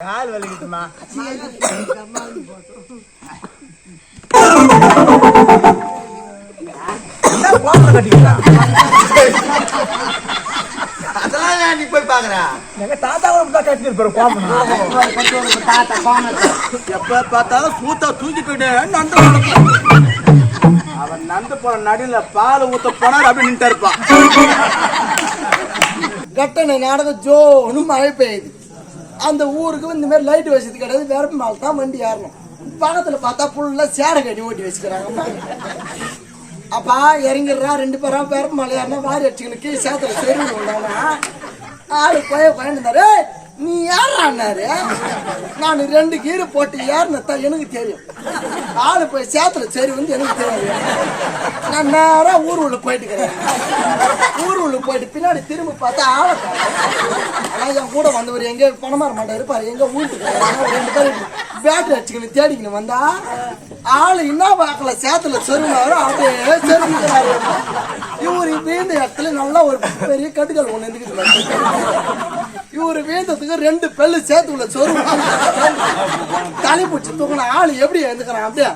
கால் வலிக்குதுமா? அதெல்லாம் நீ போய் பாக்குற எங்க தாத்தா கூட இப்படிதான் கட்டிட்டு இருப்பாரு கோபுரம். எப்ப பார்த்தாலும் சூத்தா தூக்கிக்கிட்டே நந்து. அவன் நந்து போன நடுல பால் ஊத்த போனார் அப்படி இருப்பான் கட்டணை நாடகம் ஜோன்னு மழை பெய்யுது அந்த ஊருக்கு இந்த மாதிரி லைட் வசதி கிடையாது. வேற மேல தான் வண்டி ஏறணும். பக்கத்தில் பார்த்தா ஃபுல்லாக சேரை கட்டி ஓட்டி வச்சுக்கிறாங்க. அப்பா இறங்கிடுறா ரெண்டு பேரா வேற மலை ஏறினா வாரி அடிச்சுக்கணும் கீழே சேத்துல சரி விடானா ஆளு போய பயந்துட்டாரு. நீ ஏறான்னாரு நான் ரெண்டு கீரை போட்டு ஏறினத்தான் எனக்கு தெரியும். ஆளு போய் சேத்துல சரி வந்து எனக்கு தெரியும். நான் நேரா ஊர் உள்ள போயிட்டு இருக்கிறேன். ஊர் உள்ள போயிட்டு பின்னாடி திரும்ப பார்த்தா ஆளை ஆனா என் கூட வந்தவர் எங்க பணமாற மாட்டாரு இருப்பாரு எங்க வீட்டுக்கு ரெண்டு பேரும் பேட்டரி அடிச்சுக்கணும் தேடிக்கணும் வந்தா ஆளு என்ன பார்க்கல சேத்துல சொருமாரோ அப்படியே சொருங்கிறாரு இவரு வீழ்ந்த இடத்துல நல்லா ஒரு பெரிய கட்டுக்கல் ஒண்ணு இருந்துக்கிட்டு இவரு வீழ்ந்ததுக்கு ரெண்டு பெல்லு சேத்துக்குள்ள சொரு தலை பிடிச்சி தூக்கின ஆளு எப்படி எழுந்துக்கிறான் அப்படியே.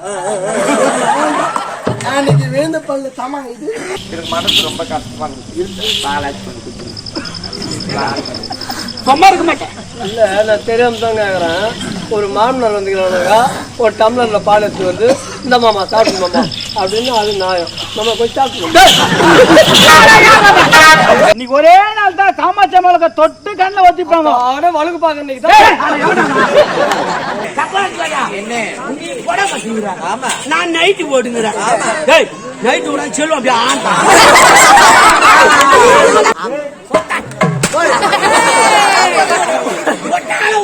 அன்னைக்கு விழுந்த பல்லு தமா இது? எனக்கு மனசு ரொம்ப கஷ்டமா இருக்கு பாலாஜி பண்ணி. சும்மா இருக்க மாட்டேன். இல்ல நான் தெரியாம தான் கேக்குறேன். ஒரு மாமனார் வந்துக்கிறானுங்க ஒரு டம்ளர்ல பால் எடுத்து வந்து இந்த மாமா சாப்பிட்டு மாமா. அப்படின்னு அது நியாயம் நம்ம போய் சாப்பிட்டு இன்னைக்கு ஒரே நாள் தான் காமாட்சி அம்மாளுக்கு தொட்டு கண்ணில் ஒத்திப்பாங்க. ஆட வழுக்கு பாக்க இன்னைக்கு தான். நான் நைட்டு போடுங்கிறேன் டேய்! நைட்டு விட செல்வம் அப்படியே ஆண்டா.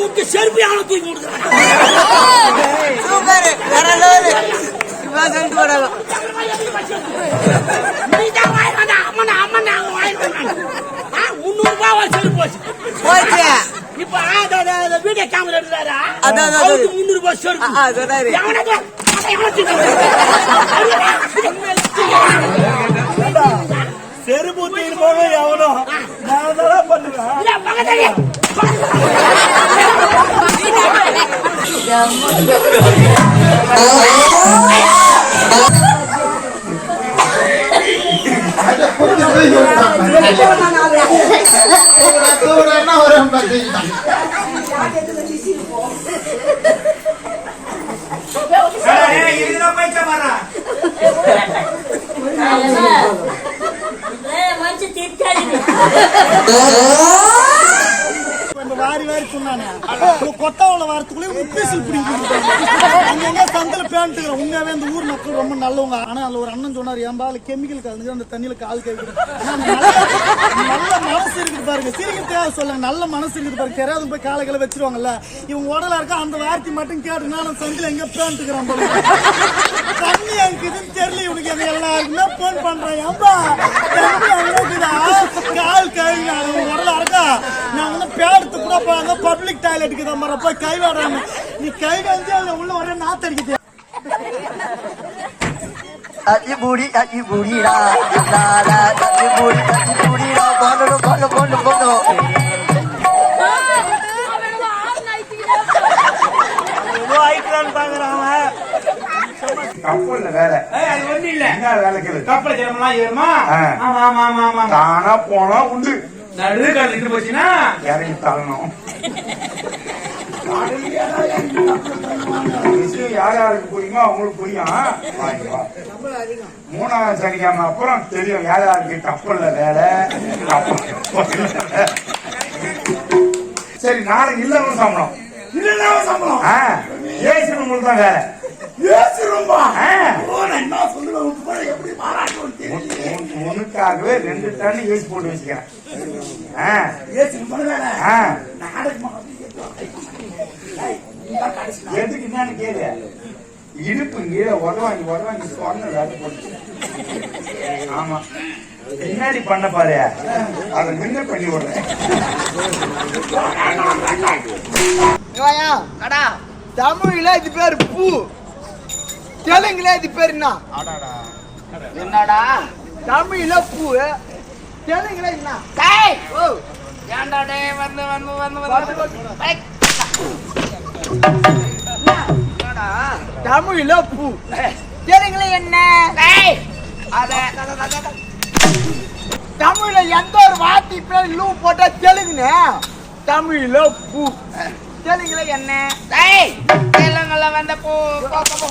விட்டு செருப்பி ஆன தூக்கி விடுக்கிறேன் முந்நூறு ரூபாய் செருப்பு போச்சு. இப்ப வீடியோ கேமரா எடுத்தாரா ரூபாய் செருப்பு எவனை தூக்கி செருப்பு தீர்மானம் எவனோ? நான் தான் பண்ணுவேன். வாரி வாரி சொன்னானே. கொட்டவள வாரத்துக்குள்ளே உப்பீசல் பிடிக்கும் அங்கங்க சந்தில பேண்ட்டுக்கிற உண்மையாவே அந்த ஊர் மக்கள் ரொம்ப நல்லவங்க. ஆனா அதுல ஒரு அண்ணன் சொன்னார் என் பால் கெமிக்கல் கலந்து அந்த தண்ணியில கால் கழிக்கிறேன் நல்ல மனசு இருக்குது பாருங்க. சிரிக்க தேவை சொல்லுங்க நல்ல மனசு இருக்குது பாருங்க. தெரியாத போய் காலை கீழே வச்சிருவாங்கல்ல. இவங்க உடல இருக்க? அந்த வார்த்தை மட்டும் கேட்டு நான் சந்தில எங்க பேண்ட்டுக்கிறான் போல தண்ணி இருக்குதுன்னு தெரியல இவனுக்கு. எங்க எல்லாருக்குமே போன் பண்றேன். ஏம்பா போறாங்க பப்ளிக் டாய்லெட்டுக்கு தான் மர போய் கை வாடுறாங்க நீ கை வந்து அதுல உள்ள ஒரே நாத்தடிக்குது அஜி பூடி அஜி பூடிடா அஜி பூடி அஜி பூடிடா போனு கப்பல்ல வேலை அது ஒண்ணு இல்ல. என்ன வேலை கேளு கப்பல் ஜனமெல்லாம் ஏறுமா? ஆமா ஆமா ஆமா. தானா போனா உண்டு. நடு கடல் இருந்து போச்சுன்னா இறங்கி தள்ளணும். யார் யாருக்கு புரியுமோ அவங்களுக்கு புரியும். மூணாவது சனிக்கிழமை அப்புறம் தெரியும் யார் யாருக்கு கப்பல்ல வேலை. சரி நாளைக்கு இல்லாம சம்பளம். இல்ல சம்பளம். ஏசி உங்களுக்கு தான் வேலை. பேசுறோம்பா ஆ. என்ன சொல்லுவேன் உனக்காகவே ரெண்டு டன் ஏசி போட்டு வச்சுக்கிறேன் ஆ, ஏசி பண்ணுவேன் ஆ. நாடகமா எதுக்கு என்னன்னு கேளு. இடுப்பு கீழே உதவாங்கி உதவாங்கி சொன்ன வேலை போட்டு ஆமா. பின்னாடி பண்ண பாரு. அதை முன்ன பண்ணி விடுறேன். தமிழ்ல இது பேர் பூ. தெலுங்குல இது பேர் என்ன? என்னடா? தமிழ்ல பூ. தெலுங்குல என்ன டேய் ஏன்டா டேய் வந்து வந்து வந்து வந்து. தமிழ்ல பூ. தெலுங்குல என்ன? அத தமிழ்ல எந்த ஒரு வார்த்தை பேர் லூ போட்டா தெலுங்குன்னு தமிழ்ல பூ. தெலுங்குல என்ன? தெலுங்குல வந்த பூ. போ, போ, போ.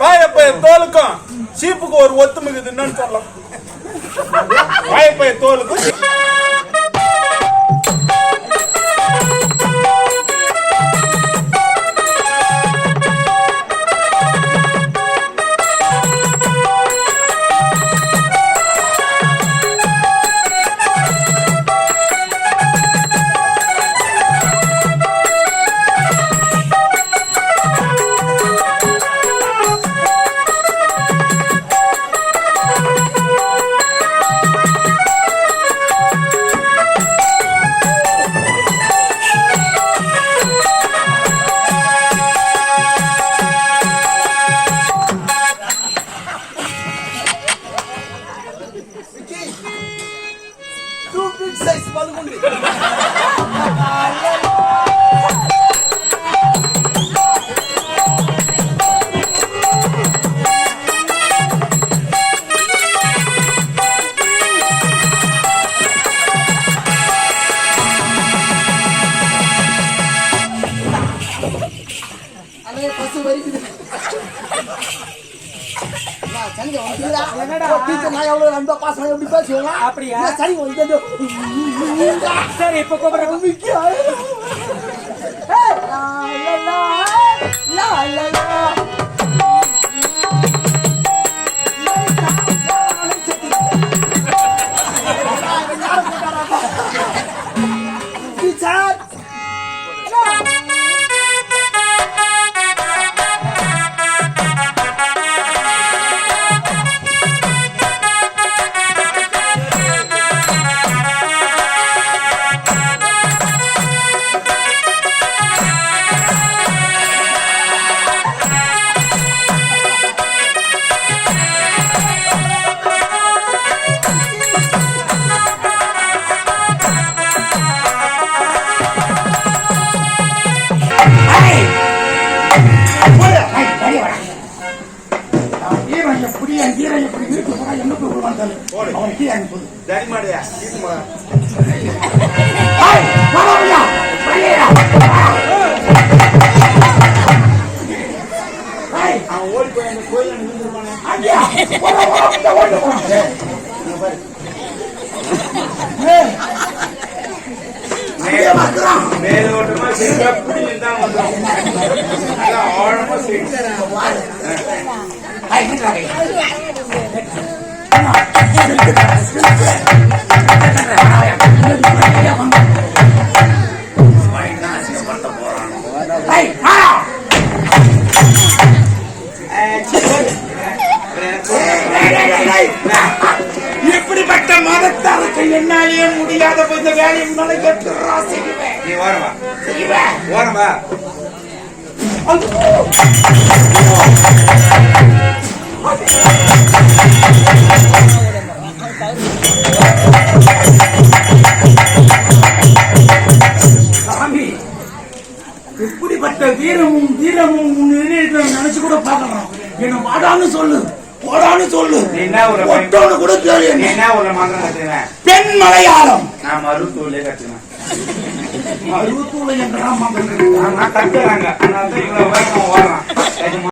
வாயப்பைய தோலுக்கும் சீப்புக்கு ஒரு ஒத்துமைக்குது என்னன்னு சொல்லலாம். வாயப்பைய தோலுக்கும் பாசம் எப்படி பேசுவாங்க அப்படியா வந்து சரி இப்ப கூப்பிடுறேன் அவன் ஓடி போய் அந்த கோயில் அங்கே வந்துடுறான். மேலோட்டமா சரி எப்படி இருந்தாலும் வந்துடும் அதான் ஆழமா சரி இப்படிப்பட்ட மதத்தாருக்கு என்னாலேயே முடியாத இந்த வேலையை முன்னால செய்வேன் நீ ஓரமா. செய்வேன். ஓரமா. சாமி இப்படிப்பட்ட வீரமும் வீரமும் நினைச்சு கூட பார்க்கலாம் என்ன வாடான்னு சொல்லு போடான்னு சொல்லு? ஒட்டோன்னு கூட நீ தெரியும் என்ன ஒரு மந்திரம் பெண் மலையாளம் நான் மருத்துவலே மகன் நான் கத்துறாங்க அதனால தான் இவ்வளவு வேகமா